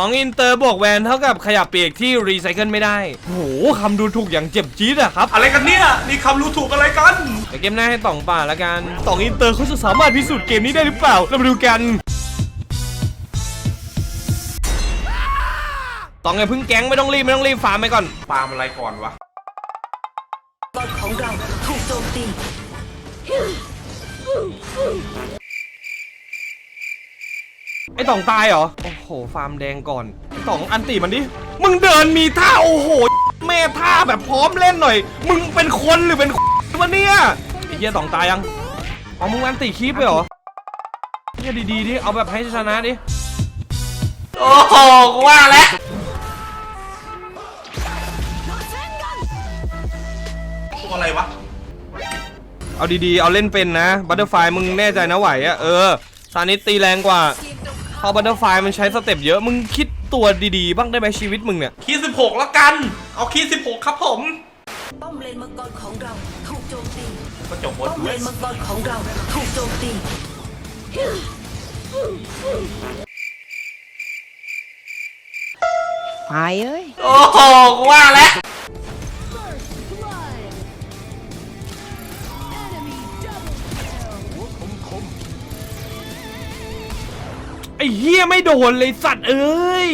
2อินเตอร์บวกแวนเท่ากับขยับเปียกที่รีไซเคิลไม่ได้โอ้โหคำดูถูกอย่างเจ็บจี๊ดอะครับ อะไรกันเนี่ยนี่คำรู้ถูกอะไรกันเดี๋ยวเกมหน้าให้ต่องป่าละกันต่องอินเตอร์เขาจะสามารถพิสูจน์เกมนี้ได้หรือเปล่า เรามาดูกันต่องไงพึ่งแก๊งไม่ต้องรีบไม่ต้องรีบฟาร์มไปก่อน ปาล์มอะไรก่อนวะบอลของเราถูกโจมตี ไอ้ต่องตายเหรอ โอ้โห ฟาร์มแดงก่อนไอ้ต่องอันตีมันดิ มึงเดินมีท่าโอ้โห แม่ท่าแบบพร้อมเล่นหน่อย มึงเป็นคนหรือเป็นวะเนี่ยไอ้เหี้ยต่องตายยังอ๋อมึงอันตีคีบไปเหรอเหี้ยดีๆดิเอาแบบให้ชนะดิ โอ้โหกูว่าแล้ว ตัวอะไรวะ เอาดีๆ เอาเล่นเป็นนะ บัตเตอร์ไฟมึงแน่ใจนะไหวอะเออซานิสตีแรงกว่า พอบัตเตอร์ไฟมันใช้สเต็ปเยอะ มึงคิดตัวดีๆ บ้างได้ไหมชีวิตมึงเนี่ย คีย์สิบหกแล้วกัน เอาคีย์สิบหกครับผม ป้อมเลนมังกรของเราถูกโจมตีก็จบหมดป้อมเลนมังกรของเราถูกโจมตีไปเอ้ย โอ้โหกูว่าแล้ว เฮียไม่โดนเลยสัตว์เอ้ย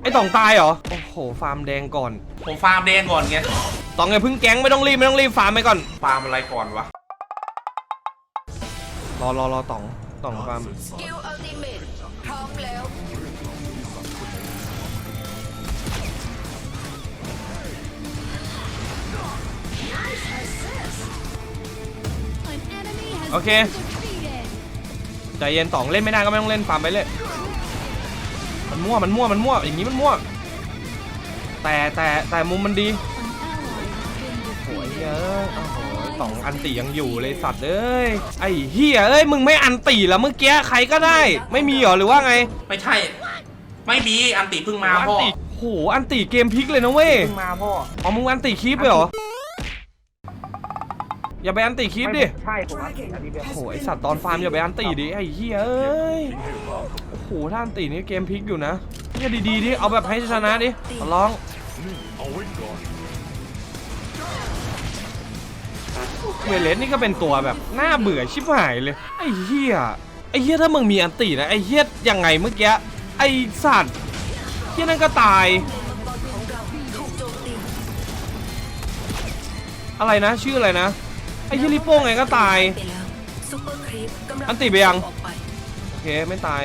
ไอ้ต่องตายเหรอ โอ้โห ฟาร์มแดงก่อน ผมฟาร์มแดงก่อนไงต่องไงพึ่งแก๊งไม่ต้องรีบไม่ต้องรีบฟาร์มไปก่อน ฟาร์มอะไรก่อนวะ รอรอรอต่องต่องฟาร์มสกิลอัลติเมทพร้อมแล้วโอเค ใจเย็นต่องเล่นไม่ได้ก็ไม่ต้องเล่นฟาร์มไปเลย มันมั่วมันมั่วมันมั่วอย่างนี้มันมั่ว แต่แต่แต่มุมมันดีโอ้ยเอ้ยโอ้โหต่องอันตียังอยู่เลยสัตว์เอ้ยไอ้เฮียเอ้ยมึงไม่อันตีแล้วเมื่อกี้ใครก็ได้ ไม่มีเหรอหรือว่าไงไม่ใช่ ไม่มีอันติเพิ่งมาอันพ่อตีโหอันตีเกมพลิกเลยนะเว้ยเพิ่งมาพ่ออ๋อมึงอันตีคลิปเลยเหรอ อย่าไปอันตีคลิปดิ ใช่ผมอันติอันนี้เป็นโอ้โหไอสัตว์ตอนฟาร์มอย่าไปอันตีดิไอ้เหี้ยเอ้ย โอ้โหถ้าอันตีนี่เกมพลิกอยู่นะเนี่ยดีๆดิ เอาแบบให้ชนะดิขอร้องเวเลสนี่ก็เป็นตัวแบบน่าเบื่อชิบหายเลย ไอ้เหี้ยไอ้เหี้ยถ้ามึงมีอันตีนะไอ้เหี้ยยังไงเมื่อกี้ไอ้สัตว์เหี้ยนั่นก็ตายเลนมังกรของเราถูกโจมตีอะไรนะชื่ออะไรนะไอ้เหี้ยลิโป้งไงก็ตาย ซุปเปอร์ครีปกำลังอันติไปยัง ออกไปโอเคไม่ตาย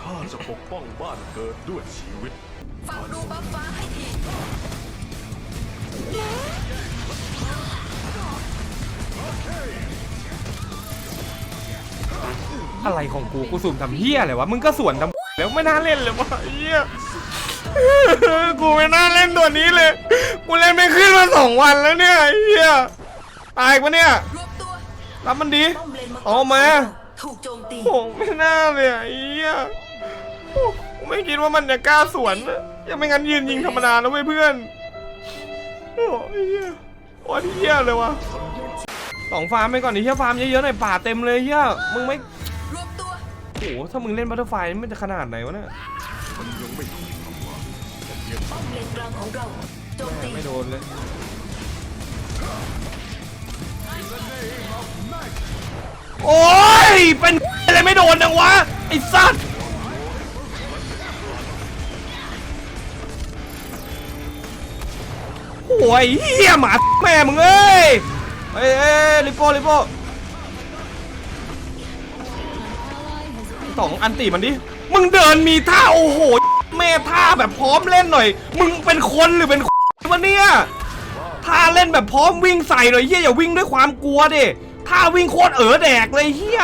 ข้าจะปกป้องบ้านเกิดด้วยชีวิต อะไรของกูกูสุ่มทำเฮี้ยอะไรวะมึงก็สวนทำแล้วไม่น่าเล่นเลยวะเฮี้ยกูไม่น่าเล่นตัวนี้เลย กูเล่นไม่ขึ้นมาสองวันแล้วเนี่ยเฮี้ยตายปะเนี่ยรับมันดีอมเอามาของเรถูกโอ้ไม่น่าเลยไอ้เฮี้ยกูไม่คิดว่ามันจะกล้าสวนนะยังไม่งั้นยืนยิงธรรมดานะเว้ยเพื่อน โอ้เฮี้ยโอ้เฮี้ยเลยวะสองฟาร์มไปก่อนดิเฮี้ยฟาร์มเยอะๆหน่อยป่าเต็มเลยเฮี้ยมึงไม่ รวบตัว โอ้โหถ้ามึงเล่นบัตเตอร์ไฟนี่มันจะขนาดไหนวะเนี่ยป้อมเลนกลางของเราโจมตีไม่โดนเลยโอ้ยเป็นอะไรไม่โดนจังวะไอ้สัตว์โอ้ยเฮียหมาแม่มึงเอ้ยเอ้ยเอ้ยลิโป้ลิโป้ สองอันตีมันดิ มึงเดินมีท่าโอ้โห แม่ท่าแบบพร้อมเล่นหน่อย มึงเป็นคนหรือเป็นวะเนี่ยท่าเล่นแบบพร้อมวิ่งใส่หน่อยเฮียอย่าวิ่งด้วยความกลัวดิท่าวิ่งโคตรเอ๋อแดกเลยเฮีย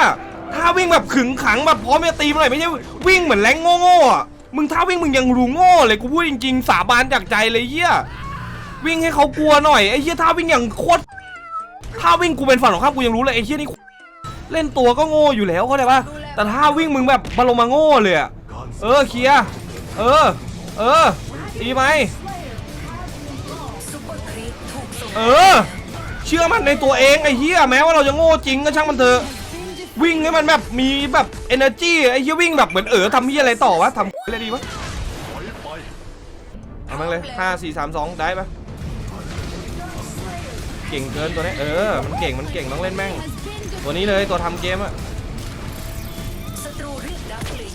ท่าวิ่งแบบขึงขังแบบพร้อมจะตีมันหน่อยไม่ใช่วิ่งเหมือนแรงโง่ๆมึงท่าวิ่งมึงยังรู้โง่เลยกูพูดจริงๆ สาบานจากใจเลยเฮียวิ่งให้เขากลัวหน่อยไอ้เฮียท่าวิ่งอย่างโคตรถ้าวิ่งกูเป็นฝั่งของข้ากูยังรู้เลยไอ้เชี่ยนี่เล่นตัวก็โง่อยู่แล้วเข้าใจปะ แต่ถ้าวิ่งมึงแบบมาลงมาโง่เลยอะเออเคลียร์เออ เออดีไหมเออ เชื่อมันในตัวเองไอ้เหี้ยแม้ว่าเราจะโง่จริงก็ช่างมันเถอะวิ่งให้มันแบบมีแบบ energy ไอ้เหี้ยวิ่งแบบเหมือนเออทำเหี้ยอะไรต่อวะทำอะไรดีวะถอยไปเอามันเลยห้าสี่สามสองได้ปะเก่งเกินตัวนี้เออ มันเก่งมันเก่งต้องเล่นแม่ง ตัวนี้เลยตัวทำเกมอะ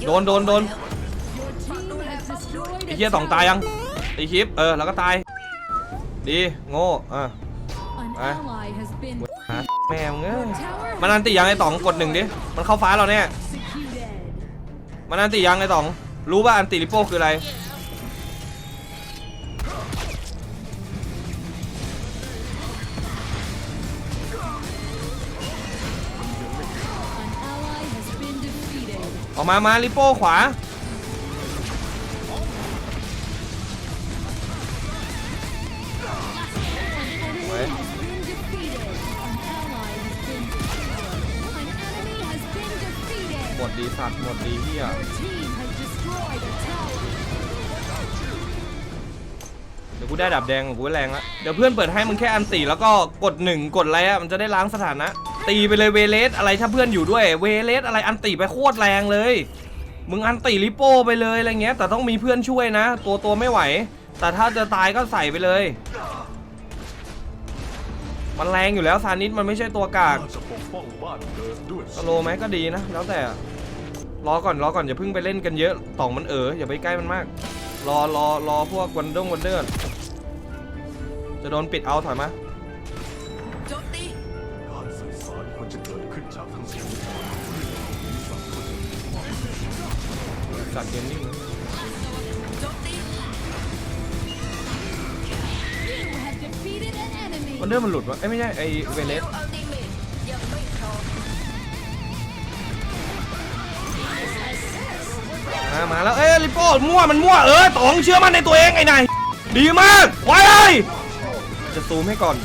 โดนโดนโดนไอ้เหี้ยสองตายยังตีคลิปเออแล้วก็ตาย ดีโง่อะไปหาแม่มึงเอ้ยมันอันติยังไอ้ต๋องกดหนึ่งดิมันเข้าฟ้าเราเนี่ยมันอันติยังไอ้ต๋อง รู้ว่าอันติลิโป้คืออะไร ออกมามาลิโป้ขวา หมดดีสัตว์หมดดีเฮียเดี๋ยวกูได้ดับแดงของกูแรงละเดี๋ยวเพื่อนเปิดให้มึงแค่อันติแล้วก็กดหนึ่งกดอะไรอะมันจะได้ล้างสถานะ ตีไปเลยเวเลสอะไรถ้าเพื่อนอยู่ด้วย เวเลสอะไรอันติไปโคตรแรงเลย มึงอันติลิโป้ไปเลยอะไรเงี้ย แต่ต้องมีเพื่อนช่วยนะ ตัวตัวไม่ไหว แต่ถ้าจะตายก็ใส่ไปเลย มันแรงอยู่แล้วซานิสมันไม่ใช่ตัวกากข้าจะปกป้องบ้านเกิดด้วยสโลไหมก็ดีนะ แล้วแต่รอก่อนรอก่อนอย่าเพิ่งไปเล่นกันเยอะต่องมันเอออย่าไปใกล้มันมาก รอรอรอพวกวันดงวันเดอร์จะโดนปิดเอาถอยมา สัตว์ก็จะสัตว์เกมนิ่งเลยโจมตี You have defeated an enemy. วันเดอร์มันหลุดวะเอ้ยไม่ใช่ไอเวเลสอัลติเมทยังไม่พร้อมมามาแล้ว เอ้ยลิโป้มั่วมันมั่วเออต๋องเชื่อมั่นในตัวเองไอ้นายดีมากไว้เลยจะซูมให้ก่อน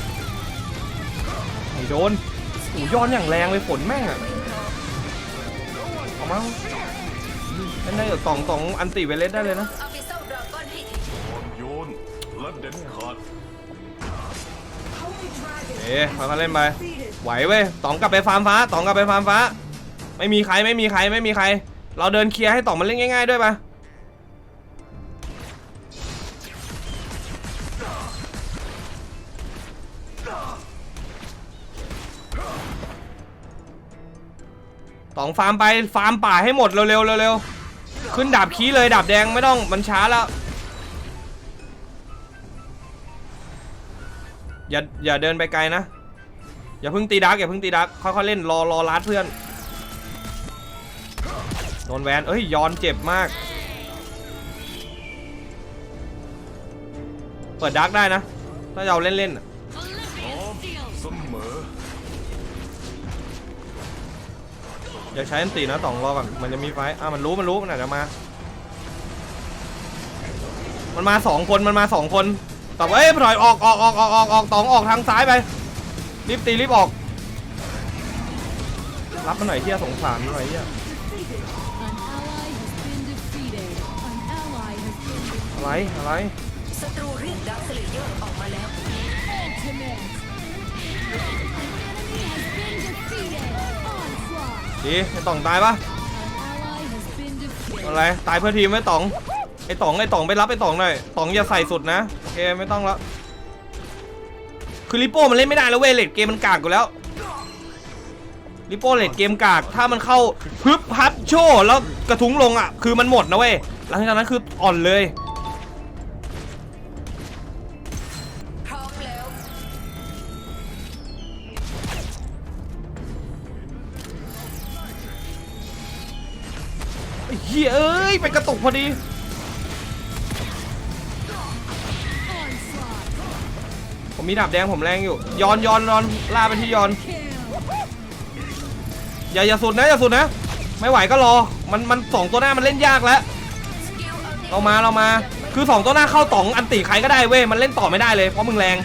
ไอ้โดนโอ้ย้อนอย่างแรงเลยฝนแม่งอะเอามา เล่นได้กับต๋องต๋องอันติเวเลสได้เลยนะเอาไปเศร้าดราก้อนให้ทีอ่อนโยนและเด็ดขาดเอ๊ะค่อยๆเล่นไปไหวเว้ยต๋องกลับไปฟาร์มฟ้าต๋องกลับไปฟาร์มฟ้า ไม่มีใครไม่มีใครไม่มีใคร เราเดินเคลียร์ให้ต๋องมันเล่นง่าย ๆ ด้วยปะต๋องฟาร์มไปฟาร์มป่าให้หมดเร็วๆเร็วๆ ขึ้นดาบคีเลยดาบแดงไม่ต้องมันช้าแล้ว อย่าอย่าเดินไปไกลนะ อย่าเพิ่งตีดักอย่าเพิ่งตีดักค่อยๆเล่นรอรอลัดเพื่อนโดนแวนเอ้ยย้อนเจ็บมาก เปิดดักได้นะ ถ้าเอาเล่นเล่นๆ อย่าใช้อันตีนะสองรอก่อนมันจะมีไฟอะมันรู้มันรู้มันอาจจะมา มันมาสองคนมันมาสองคนต่ว่าเอ้ยถอยออกออกออกออกออกออกตองออกทางซ้ายไปรีบตีรีบออก รับมันหน่อยเที่ยสงสารมันหน่อยเที่ยอะไรอะไรศัตรูเรียกดักเลเยอร์ออกมาแล้ว Ultimate. An enemy has been defeated. ดีไอ้ต่องตายปะอะไรตายเพื่อทีมไว้ต่องไอ้ต่องไอ้ต่องไปรับไอ้ต่องหน่อยต่องอย่าใส่สุดนะโอเคไม่ต้องแล้วคือลิโป้มันเล่นไม่ได้แล้วเวยเลดเกมมันกากอยู่แล้วลิโป้เลดเกมกากถ้ามันเข้าพึบพับโชว์แล้วกระทุ้งลงอะ คือมันหมดนะเว้ยหลังจากนั้นคืออ่อนเลย ยเอ้ย ไปกระตุกพอดี ผมมีดาบแดงผมแรงอยู่ ย้อนย้อนย้อนล่าไปที่ย้อน อย่าอย่าสุดนะอย่าสุดนะ ไม่ไหวก็รอ มันมันสองตัวหน้ามันเล่นยากแล้ว เรามาเรามา คือสองตัวหน้าเข้าต๋องอันติใครก็ได้เว้ย มันเล่นต่อไม่ได้เลยเพราะมึงแรง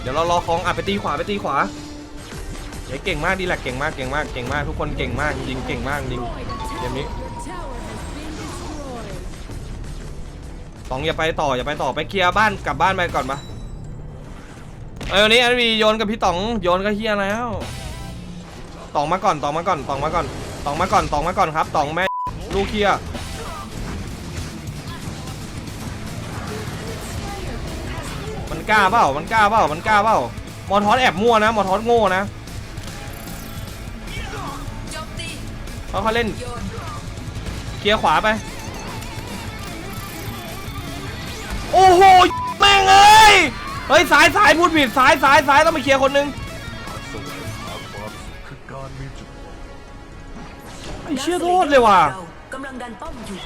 เดี๋ยวเรารอคลองอะไปตีขวาไปตีขวา เฮ้ยเก่งมากดีแหละเก่งมากเก่งมากเก่งมากทุกคนเก่งมากจริงเก่งมากจริง Destroyed a Give me- tower. Your tower has been destroyed. สองอย่าไปต่ออย่าไปต่อไปเคลียร์บ้านกลับบ้านไปก่อนปะเอ้วันนี้อันนี้โยนกับพี่ต๋องโยนก็เฮียแล้วต๋องมาก่อนต๋องมาก่อนต๋องมาก่อนต๋องมาก่อนต๋องมาก่อนครับต๋องแม่ลูกเฮียมันกล้าเปล่ามันกล้าเปล่ามันกล้าเปล่ามอทอสแอบมั่วนะมอทอสโง่นะ เพราะเขาเล่นเคลียร์ขวาไป โอ้โหแม่งเอ้ยเฮ้ยสายสายพูดผิดสายสายสายต้องไปเคลียร์คนนึงไอ้เชี่ยโทษเลยว่ะกำลังดันป้อมอยู่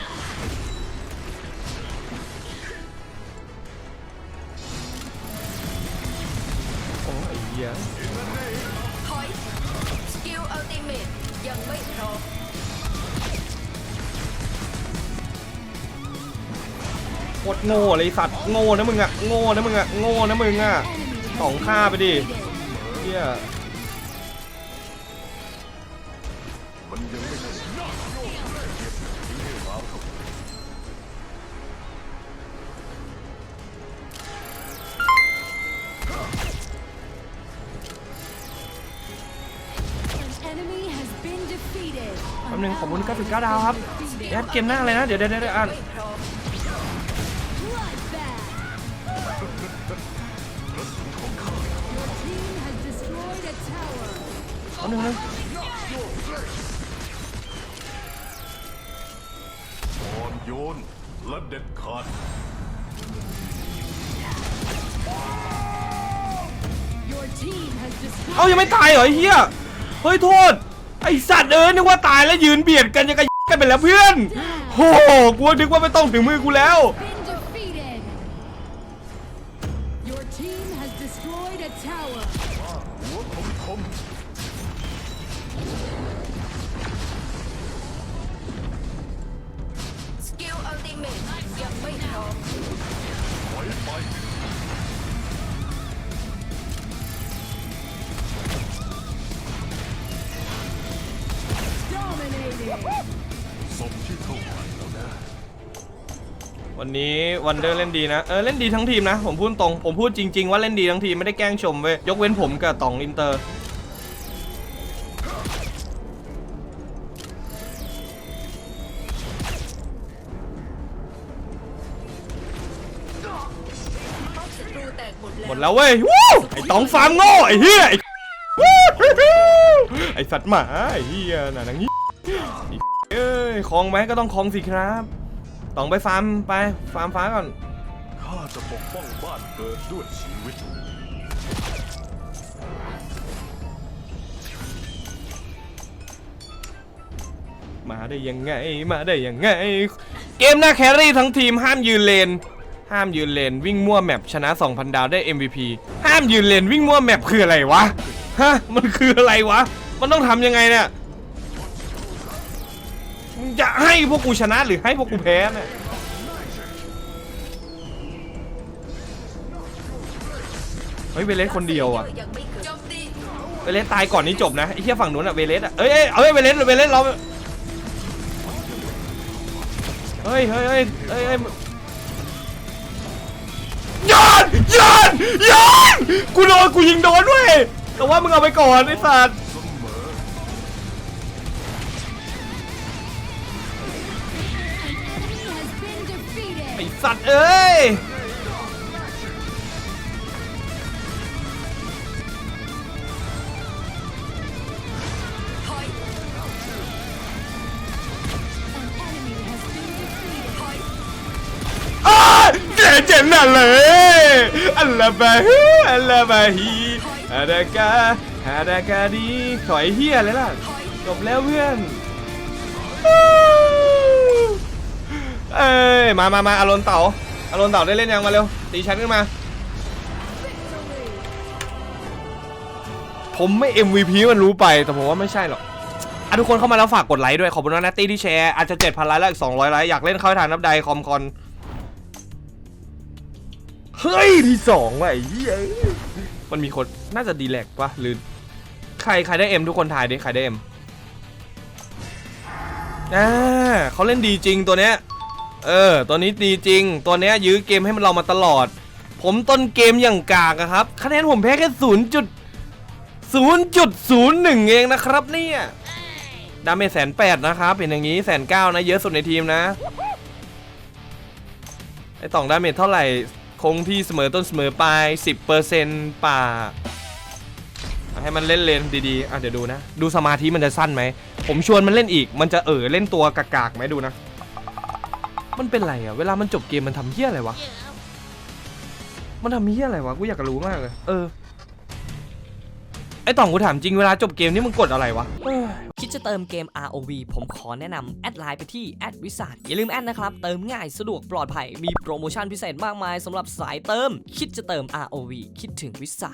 โคตรโง่เลยไอ้สัตว์โง่นะมึงอะโง่นะมึงอะโง่นะมึงอะ Enemy has สอง been ฆ่าไปดิ defeated. เหี้ยมันยังไม่ใช่ทิ้งให้ร้าวครับ An enemy has been defeated. แป๊บนึงขอบคุณ99ดาวครับเดี๋ยวเกมหน้าเลยนะ เดี๋ยวเดี๋ยวเดี๋ยวอ่าน ไม่พร้อม Bloodbath. Your team has destroyed a tower. แป๊บนึงนะอ่อนโยนและเด็ดขาด Your team has destroyed. เอ้ายังไม่ตายเหรอไอ้เหี้ยเฮ้ยโทษ ไอสัตว์เอ้ยนึกว่าตายแล้วยืนเบียดกันยังกระกันไปแล้วเพื่อนโอ้โหกูนึกว่าไม่ต้องถึงมือกูแล้ว Been Dominating. สมที่เท่าไหร่แล้วนะวันนี้วันเดอร์เล่นดีนะ เออเล่นดีทั้งทีมนะ ผมพูดตรง ผมพูดจริง ๆ ว่าเล่นดีทั้งทีมไม่ได้แกล้งชมเว้ย ยกเว้นผมกับตองอินเตอร์ หมดแล้วเว้ยวู้ไอตองฟาร์มโง่ไอเหี้ยไอสัตว์หมาไอเหี้ยน่ะนังนี้ เอ้ยคลองไหมก็ต้องคลองสิครับต๋องไปฟาร์มไปฟาร์มฟ้าก่อน ข้าจะปกป้องบ้านเกิดด้วยชีวิต มาได้ยังไงมาได้ยังไง เกมหน้าแครี่ทั้งทีมห้ามยืนเลน ห้ามยืนเลนวิ่งมั่วแมปชนะ 2,000 ดาวได้ MVP ห้ามยืนเลนวิ่งมั่วแมปคืออะไรวะฮะมันคืออะไรวะ มันต้องทำยังไงเนี่ยมึง จะให้พวกกูชนะหรือให้พวกกูแพ้เนี่ยเฮ้ยเวเลสคนเดียวอะเวเลสตายก่อนนี้จบนะไอ้เหี้ยฝั่งนู้นอะเวเลสอะเอ้ยเอ้ยเอ้ยเวเลสเวเลสเราเฮ้ยเฮ้ยเฮ้ยเฮ้ยเฮ้ยยอนยอนยอนกูโดนกูยิงโดนด้วยแต่ว่ามึงเอาไปก่อนไอ้สัตว์ อ้สัตว์เอ้ยอ้าเจ๋เจ๋งน่ะเลยอัลลาบาฮูอัลลาบาฮีฮาดากาฮาดากาดีถอยเฮียเลยล่ะจบแล้วเพื่อนเอ้ ยมามามาอารอนเต่าอารอนเต่าได้เล่นยังมาเร็วตีชั้นขึ้นมา ผมไม่ MVP มันรู้ไปแต่ผมว่าไม่ใช่หรอกอะทุกคนเข้ามาแล้วฝากกดไลค์ด้วย ขอบคุณนะนัตตี้ที่แชร์อาจจะ7,000ไลค์แล้วอีก200ไลค์อยากเล่นเข้าทานนับใดคอมคอนเฮ้ยที่สองว่ะไอ้เหี้ยมันมีคนน่าจะดีแลกปะหรือใครใครได้เอ็มทุกคนถ่ายดิใครได้เอ็มอ่าเขาเล่นดีจริงตัวเนี้ย เออ ตัวนี้ดีจริง ตัวนี้ยื้อเกมให้มันเรามาตลอด ผมต้นเกมอย่างกากครับ คะแนนผมแพ้แค่ศูนย์จุดศูนย์จุดศูนย์หนึ่งเองนะครับเนี่ยดาเมจแสนแปดนะครับเป็นอย่างนี้แสนเก้านะเยอะสุดในทีมนะ ไอต่องดาเมจเท่าไหร่ คงที่เสมอต้นเสมอปลาย10%ป่า ให้มันเล่นเลนดีๆ อะเดี๋ยวดูนะ ดูสมาธิมันจะสั้นไหม ผมชวนมันเล่นอีก มันจะเออเล่นตัวกากๆไหมดูนะ มันเป็นไรอะเวลามันจบเกมมันทำเหี้ยอะไรวะ มันทำเหี้ยอะไรวะ กูอยากรู้มากเลย เออ ไอต่องกูถามจริงเวลาจบเกมนี่มึงกดอะไรวะคิดจะเติมเกม ROV ผมขอแนะนำแอดไลน์ไปที่แอดวิสาอย่าลืมแอดนะครับ เติมง่ายสะดวกปลอดภัย มีโปรโมชั่นพิเศษมากมายสำหรับสายเติม คิดจะเติม ROV คิดถึงวิสา